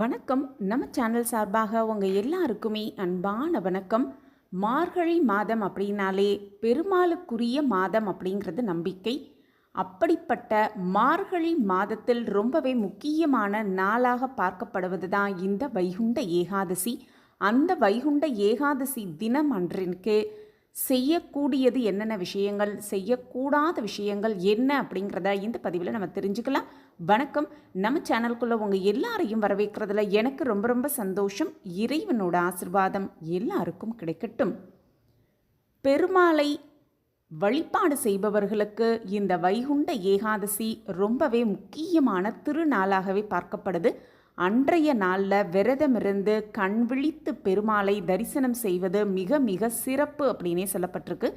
வணக்கம். நம்ம சேனல் சார்பாக உங்கள் எல்லாருக்குமே அன்பான வணக்கம். மார்கழி மாதம் அப்படின்னாலே பெருமாளுக்குரிய மாதம் அப்படிங்கிறது நம்பிக்கை. அப்படிப்பட்ட மார்கழி மாதத்தில் ரொம்பவே முக்கியமான நாளாக பார்க்கப்படுவது தான் இந்த வைகுண்ட ஏகாதசி. அந்த வைகுண்ட ஏகாதசி தினம் அன்றிற்கு செய்யக்கூடியது என்னென்ன விஷயங்கள் செய்யக்கூடாத விஷயங்கள் என்ன அப்படிங்கிறத இந்த பதிவில் நம்ம தெரிஞ்சுக்கலாம். வணக்கம். நம்ம சேனலுக்குள்ளே உங்கள் எல்லாரையும் வரவேற்கிறதுல எனக்கு ரொம்ப ரொம்ப சந்தோஷம். இறைவனோட ஆசிர்வாதம் எல்லாருக்கும் கிடைக்கட்டும். பெருமாளை வழிபாடு செய்பவர்களுக்கு இந்த வைகுண்ட ஏகாதசி ரொம்பவே முக்கியமான திருநாளாகவே பார்க்கப்படுது. அன்றைய நாளில் விரதமிருந்து கண் விழித்து பெருமாளை தரிசனம் செய்வது மிக மிக சிறப்பு அப்படின்னே சொல்லப்பட்டிருக்கு.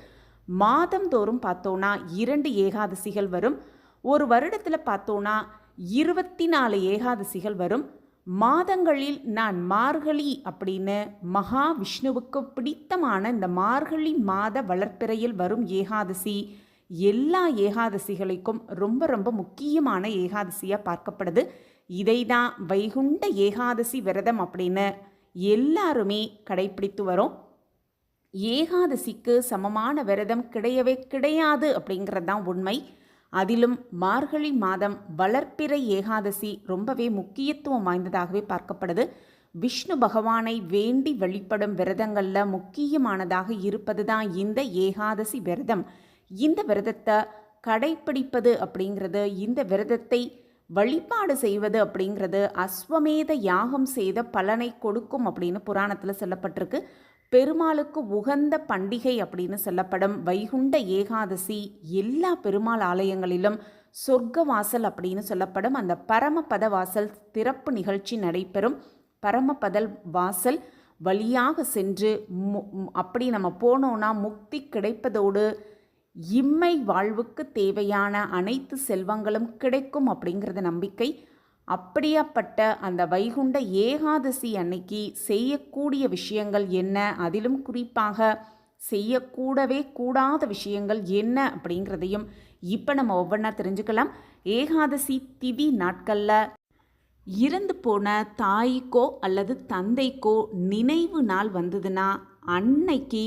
மாதந்தோறும் பார்த்தோன்னா இரண்டு ஏகாதசிகள் வரும். ஒரு வருடத்தில் பார்த்தோன்னா இருபத்தி நாலு ஏகாதசிகள் வரும். மாதங்களில் நான் மார்கழி அப்படின்னு மகாவிஷ்ணுவுக்கு பிடித்தமான இந்த மார்கழி மாத வளர்ப்பிறையில் வரும் ஏகாதசி எல்லா ஏகாதசிகளுக்கும் ரொம்ப ரொம்ப முக்கியமான ஏகாதசியாக பார்க்கப்படுது. இதை தான் வைகுண்ட ஏகாதசி விரதம் அப்படின்னு எல்லாருமே கடைப்பிடித்து வரோம். ஏகாதசிக்கு சமமான விரதம் கிடையவே கிடையாது அப்படிங்கிறது தான் உண்மை. அதிலும் மார்கழி மாதம் வளர்ப்பிறை ஏகாதசி ரொம்பவே முக்கியத்துவம் வாய்ந்ததாகவே பார்க்கப்படுது. விஷ்ணு பகவானை வேண்டி வழிபடும் விரதங்களில் முக்கியமானதாக இருப்பது தான் இந்த ஏகாதசி விரதம். இந்த விரதத்தை கடைப்பிடிப்பது அப்படிங்கிறது இந்த விரதத்தை வழிபாடு செய்வது அப்படிங்கிறது அஸ்வமேத யாகம் செய்த பலனை கொடுக்கும் அப்படின்னு புராணத்தில் சொல்லப்பட்டிருக்கு. பெருமாளுக்கு உகந்த பண்டிகை அப்படின்னு சொல்லப்படும். வைகுண்ட ஏகாதசி எல்லா பெருமாள் ஆலயங்களிலும் சொர்க்க வாசல் அப்படின்னு சொல்லப்படும். அந்த பரமபத வாசல் திறப்பு நிகழ்ச்சி நடைபெறும். பரமபதல் வாசல் வழியாக சென்று மு- அப்படி நம்ம போனோன்னா முக்தி கிடைப்பதோடு இம்மை வாழ்வுக்கு தேவையான அனைத்து செல்வங்களும் கிடைக்கும் அப்படிங்கிறது நம்பிக்கை. அப்படியாப்பட்ட அந்த வைகுண்ட ஏகாதசி அன்னைக்கு செய்யக்கூடிய விஷயங்கள் என்ன? அதிலும் குறிப்பாக செய்யக்கூடவே கூடாத விஷயங்கள் என்ன அப்படிங்கிறதையும் இப்போ நம்ம ஒவ்வொன்றா தெரிஞ்சுக்கலாம். ஏகாதசி திதி நாட்களில் இறந்து போன தாய்க்கோ அல்லது தந்தைக்கோ நினைவு நாள் வந்ததுன்னா அன்னைக்கு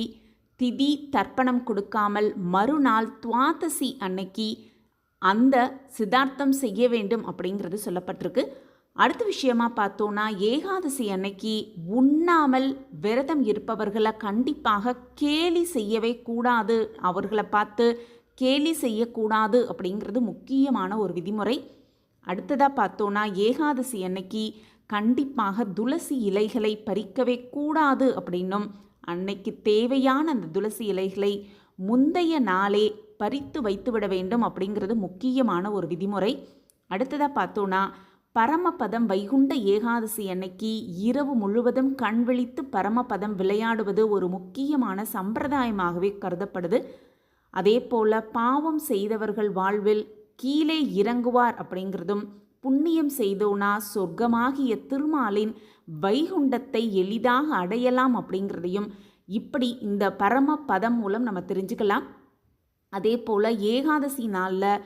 திதி தர்ப்பணம் கொடுக்காமல் மறுநாள் துவாதசி அன்னைக்கு அந்த சித்தார்த்தம் செய்ய வேண்டும் அப்படிங்கிறது சொல்லப்பட்டிருக்கு. அடுத்த விஷயமா பார்த்தோன்னா ஏகாதசி அன்னைக்கு உண்ணாமல் விரதம் இருப்பவர்களை கண்டிப்பாக கேலி செய்யவே கூடாது. அவர்களை பார்த்து கேலி செய்யக்கூடாது அப்படிங்கிறது முக்கியமான ஒரு விதிமுறை. அடுத்ததாக பார்த்தோன்னா ஏகாதசி அன்னைக்கு கண்டிப்பாக துளசி இலைகளை பறிக்கவே கூடாது அப்படின்னும் அன்னைக்கு தேவையான அந்த துளசி இலைகளை முந்தைய நாளே பறித்து வைத்துவிட வேண்டும் அப்படிங்கிறது முக்கியமான ஒரு விதிமுறை. அடுத்ததாக பார்த்தோன்னா பரமபதம் வைகுண்ட ஏகாதசி அன்னைக்கு இரவு முழுவதும் கண் விழித்து பரமபதம் விளையாடுவது ஒரு முக்கியமான சம்பிரதாயமாகவே கருதப்படுது. அதே போல பாவம் செய்தவர்கள் வாழ்வில் கீழே இறங்குவார் அப்படிங்கிறதும் புண்ணியம் செய்தோனா சொர்க்கமாகிய திருமாலின் வைகுண்டத்தை எளிதாக அடையலாம் அப்படிங்கிறதையும் இப்படி இந்த பரம பதம் மூலம் நம்ம தெரிஞ்சுக்கலாம். அதே போல் ஏகாதசி நாளில்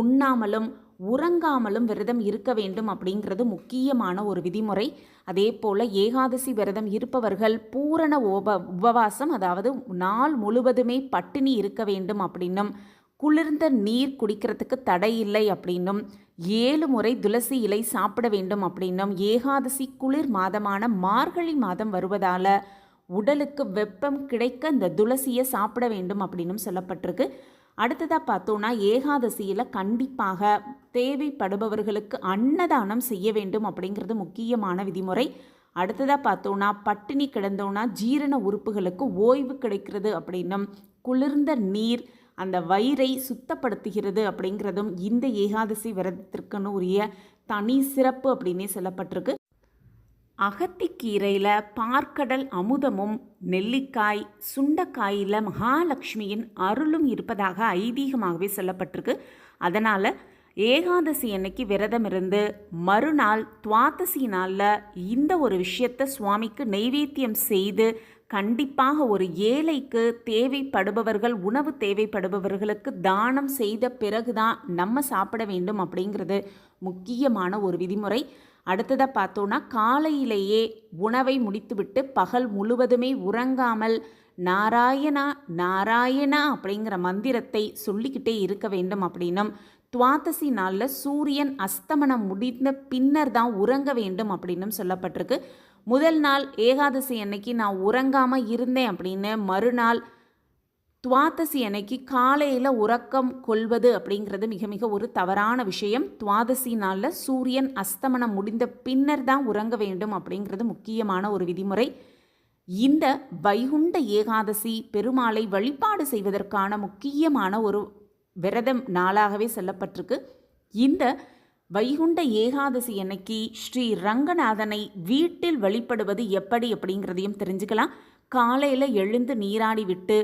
உண்ணாமலும் உறங்காமலும் விரதம் இருக்க வேண்டும் அப்படிங்கிறது முக்கியமான ஒரு விதிமுறை. அதே போல் ஏகாதசி விரதம் இருப்பவர்கள் பூரண உப உபவாசம் அதாவது நாள் முழுவதுமே பட்டினி இருக்க வேண்டும் அப்படின்னும் குளிர்ந்த நீர் குடிக்கிறதுக்கு தடை இல்லை அப்படின்னும் ஏழு முறை துளசி இலை சாப்பிட வேண்டும் அப்படின்னும் ஏகாதசி குளிர் மாதமான மார்கழி மாதம் வருவதால் உடலுக்கு வெப்பம் கிடைக்க இந்த துளசியை சாப்பிட வேண்டும் அப்படின்னும் சொல்லப்பட்டிருக்கு. அடுத்ததாக பார்த்தோன்னா ஏகாதசியில் கண்டிப்பாக தேவைப்படுபவர்களுக்கு அன்னதானம் செய்ய வேண்டும் அப்படிங்கிறது முக்கியமான விதிமுறை. அடுத்ததாக பார்த்தோன்னா பட்டினி கிடந்தோன்னா ஜீரண உறுப்புகளுக்கு ஓய்வு கிடைக்கிறது அப்படின்னும் குளிர்ந்த நீர் அந்த வயிறை சுத்தப்படுத்துகிறது அப்படிங்கிறதும் இந்த ஏகாதசி விரதத்திற்குன்னு உரிய தனி சிறப்பு அப்படின்னே சொல்லப்பட்டிருக்கு. அகத்திக்கீரையில் பார்க்கடல் அமுதமும் நெல்லிக்காய் சுண்டக்காயில் மகாலட்சுமியின் அருளும் இருப்பதாக ஐதீகமாகவே சொல்லப்பட்டிருக்கு. அதனால் ஏகாதசி அன்னைக்கு விரதம் இருந்து மறுநாள் துவாதசி நாளில் இந்த ஒரு விஷயத்தை சுவாமிக்கு நைவேத்தியம் செய்து கண்டிப்பாக ஒரு ஏழைக்கு தேவைப்படுபவர்கள் உணவு தேவைப்படுபவர்களுக்கு தானம் செய்த பிறகுதான் நம்ம சாப்பிட வேண்டும் அப்படிங்கிறது முக்கியமான ஒரு விதிமுறை. அடுத்ததாக பார்த்தோன்னா காலையிலேயே உணவை முடித்துவிட்டு பகல் முழுவதுமே உறங்காமல் நாராயணா நாராயணா அப்படிங்கிற மந்திரத்தை சொல்லிக்கிட்டே இருக்க வேண்டும் அப்படின்னும் துவாதசி நாளில் சூரியன் அஸ்தமனம் முடிந்த பின்னர் தான் உறங்க வேண்டும் அப்படின்னும் சொல்லப்பட்டிருக்கு. முதல் நாள் ஏகாதசி அன்னைக்கு நான் உறங்காமல் இருந்தேன் அப்படின்னு மறுநாள் துவாதசி அன்னைக்கு காலையில் உறக்கம் கொள்வது அப்படிங்கிறது மிக மிக ஒரு தவறான விஷயம். துவாதசி நாளில் சூரியன் அஸ்தமனம் முடிந்த பின்னர் தான் உறங்க வேண்டும் அப்படிங்கிறது முக்கியமான ஒரு விதிமுறை. இந்த வைகுண்ட ஏகாதசி பெருமாளை வழிபாடு செய்வதற்கான முக்கியமான ஒரு விரதம் நாளாகவே சொல்லப்பட்டிருக்கு. இந்த வைகுண்ட ஏகாதசி அன்னைக்கு ஸ்ரீ ரங்கநாதனை வீட்டில் வழிபடுவது எப்படி அப்படிங்கிறதையும் தெரிஞ்சுக்கலாம். காலையில் எழுந்து நீராடி விட்டு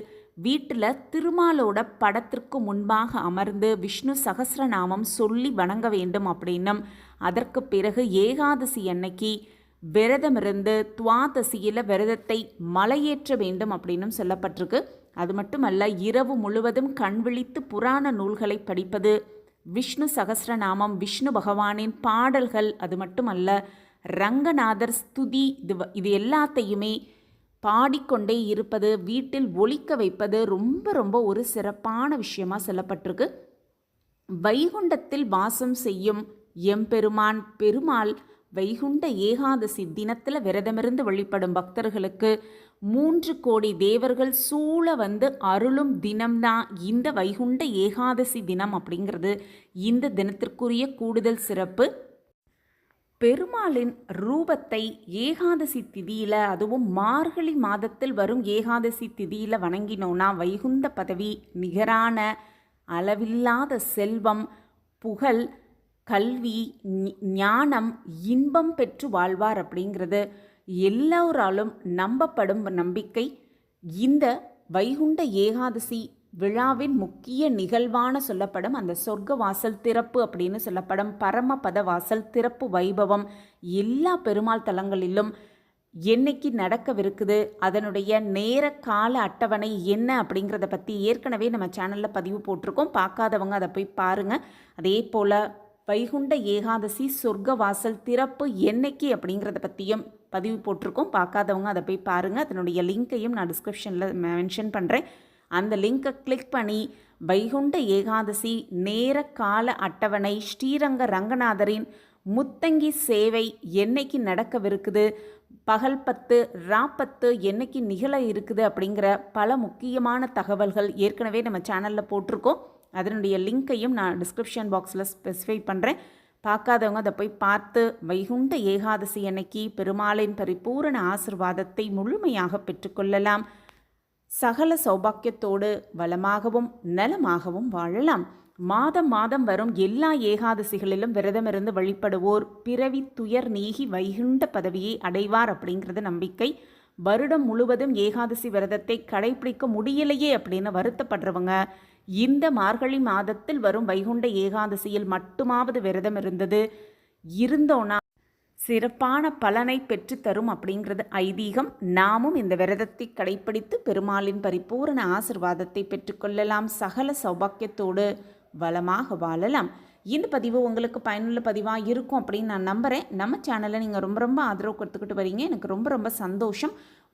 வீட்டில் திருமாலோட படத்திற்கு முன்பாக அமர்ந்து விஷ்ணு சகசிரநாமம் சொல்லி வணங்க வேண்டும் அப்படின்னும். அதற்கு பிறகு ஏகாதசி அன்னைக்கு விரதமிருந்து துவாதசியில் விரதத்தை மலையேற்ற வேண்டும் அப்படின்னும் சொல்லப்பட்டிருக்கு. அது மட்டுமல்ல இரவு முழுவதும் கண் விழித்து புராண நூல்களை படிப்பது விஷ்ணு சகசிரநாமம் விஷ்ணு பகவானின் பாடல்கள் அது மட்டுமல்ல ரங்கநாதர் ஸ்துதி இது வ- இது எல்லாத்தையுமே பாடிக்கொண்டே இருப்பது வீட்டில் ஒழிக்க வைப்பது ரொம்ப ரொம்ப ஒரு சிறப்பான விஷயமாக சொல்லப்பட்டிருக்கு. வைகுண்டத்தில் வாசம் செய்யும் எம்பெருமான் பெருமாள் வைகுண்ட ஏகாதசி தினத்தில் விரதமிருந்து வழிபடும் பக்தர்களுக்கு மூன்று கோடி தேவர்கள் சூழ வந்து அருளும் தினம்தான் இந்த வைகுண்ட ஏகாதசி தினம் அப்படிங்கிறது இந்த தினத்திற்குரிய கூடுதல் சிறப்பு. பெருமாளின் ரூபத்தை ஏகாதசி திதியில் அதுவும் மார்கழி மாதத்தில் வரும் ஏகாதசி திதியில் வணங்கினோன்னா வைகுந்த பதவி நிகரான அளவில்லாத செல்வம் புகழ் கல்வி ஞானம் இன்பம் பெற்று வாழ்வார் அப்படிங்கிறது. எல்லோராலும் நம்பப்படும் நம்பிக்கை இந்த வைகுண்ட ஏகாதசி விழாவின் முக்கிய நிகழ்வான சொல்லப்படும் அந்த சொர்க்க வாசல் திறப்பு அப்படின்னு சொல்லப்படும் பரமபத வாசல் திறப்பு வைபவம் எல்லா பெருமாள் தலங்களிலும் என்னைக்கு நடக்கவிருக்குது அதனுடைய நேர கால அட்டவணை என்ன அப்படிங்கிறத பற்றி ஏற்கனவே நம்ம சேனலில் பதிவு போட்டிருக்கோம். பார்க்காதவங்க அதை போய் பாருங்கள் அதே போல் வைகுண்ட ஏகாதசி சொர்க்க வாசல் திறப்பு என்னைக்கு அப்படிங்கிறத பற்றியும் பதிவு போட்டிருக்கோம். பார்க்காதவங்க அதை போய் பாருங்கள் அதனுடைய லிங்க்கையும் நான் டிஸ்கிரிப்ஷனில் மென்ஷன் பண்ணுறேன் அந்த லிங்கை கிளிக் பண்ணி வைகுண்ட ஏகாதசி நேர கால அட்டவணை ஸ்ரீரங்க ரங்கநாதரின் முத்தங்கி சேவை என்னைக்கு நடக்கவிருக்குது? பகல் பத்து ராப்பத்து என்னைக்கு நிகழ இருக்குது? அப்படிங்கிற பல முக்கியமான தகவல்கள் ஏற்கனவே நம்ம சேனலில் போட்டிருக்கோம். அதனுடைய லிங்க்கையும் நான் டிஸ்கிரிப்ஷன் பாக்ஸில் ஸ்பெசிஃபை பண்ணுறேன் பார்க்காதவங்க அதை போய் பார்த்து வைகுண்ட ஏகாதசி அன்னைக்கு பெருமாளின் பரிபூரண ஆசிர்வாதத்தை முழுமையாக பெற்றுக்கொள்ளலாம். சகல சௌபாக்கியத்தோடு வளமாகவும் நலமாகவும் வாழலாம். மாதம் மாதம் வரும் எல்லா ஏகாதசிகளிலும் விரதமிருந்து வழிபடுவோர் பிறவி துயர் நீகி வைகுண்ட பதவியை அடைவார் அப்படிங்கிறது நம்பிக்கை. வருடம் முழுவதும் ஏகாதசி விரதத்தை கடைபிடிக்க முடியலையே அப்படின்னு வருத்தப்படுறவங்க இந்த மார்கழி மாதத்தில் வரும் வைகுண்ட ஏகாதசியில் மட்டுமாவது விரதம் இருந்தது. இருந்தோன்னா சிறப்பான பலனை பெற்றுத்தரும் அப்படிங்கிறது ஐதீகம். நாமும் இந்த விரதத்தை கடைப்பிடித்து பெருமாளின் பரிபூரண ஆசிர்வாதத்தை பெற்றுக்கொள்ளலாம் சகல சௌபாக்கியத்தோடு வளமாக வாழலாம். இந்த பதிவு உங்களுக்கு பயனுள்ள பதிவாக இருக்கும் அப்படின்னு நான் நம்புகிறேன் நம்ம சேனலை நீங்கள் ரொம்ப ரொம்ப ஆதரவு கொடுத்துக்கிட்டு வரீங்க. எனக்கு ரொம்ப ரொம்ப சந்தோஷம்.